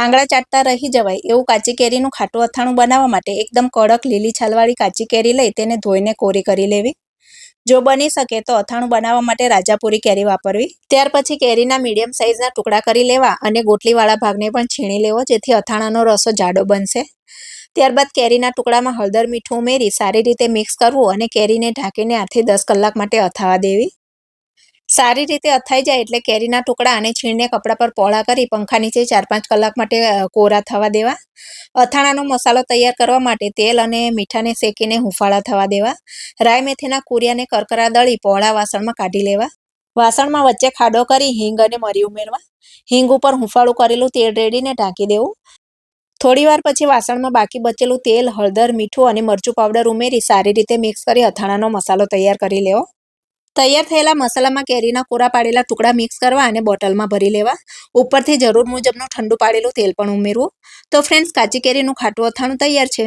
આંગળા ચાટતા રહી જવાય એવું કાચી કેરીનું ખાટું અથાણું બનાવવા માટે એકદમ કડક લીલી છાલવાળી કાચી કેરી લઈ તેને ધોઈને કોરી કરી લેવી. જો બની શકે તો અથાણું બનાવવા માટે રાજાપુરી કેરી વાપરવી. ત્યાર પછી કેરીના મીડિયમ સાઇઝના ટુકડા કરી લેવા અને ગોટલીવાળા ભાગને પણ છીણી લેવો જેથી અથાણાનો રસો જાડો બનશે. ત્યારબાદ કેરીના ટુકડામાં હળદર મીઠું ઉમેરી સારી રીતે મિક્સ કરવું અને કેરીને ઢાંકીને આઠથી દસ કલાક માટે અથાવા દેવી. સારી રીતે અથાઈ જાય એટલે કેરીના ટુકડા અને છીણને કપડા પર પોળા કરી પંખા નીચે ચાર પાંચ કલાક માટે કોરા થવા દેવા. અથાણાનો મસાલો તૈયાર કરવા માટે તેલ અને મીઠાને શેકીને હુંફાળા થવા દેવા. રાઈ મેથીના કુરિયાને કરકરા દળી પહોળા વાસણમાં કાઢી લેવા. વાસણમાં વચ્ચે ખાડો કરી હિંગ અને મરી ઉમેરવા. હિંગ ઉપર હુંફાળું કરેલું તેલ રેડીને ઢાંકી દેવું. થોડીવાર પછી વાસણમાં બાકી બચેલું તેલ, હળદર, મીઠું અને મરચું પાવડર ઉમેરી સારી રીતે મિક્સ કરી અથાણાનો મસાલો તૈયાર કરી લેવો. તૈયાર થયેલા મસાલામાં કેરીના કોરા પાડેલા ટુકડા મિક્સ કરવા અને બોટલમાં ભરી લેવા. ઉપરથી જરૂર મુજબનું ઠંડુ પાડેલું તેલ પણ ઉમેરવું. તો ફ્રેન્ડ્સ કાચી કેરીનું ખાટું અથાણું તૈયાર છે.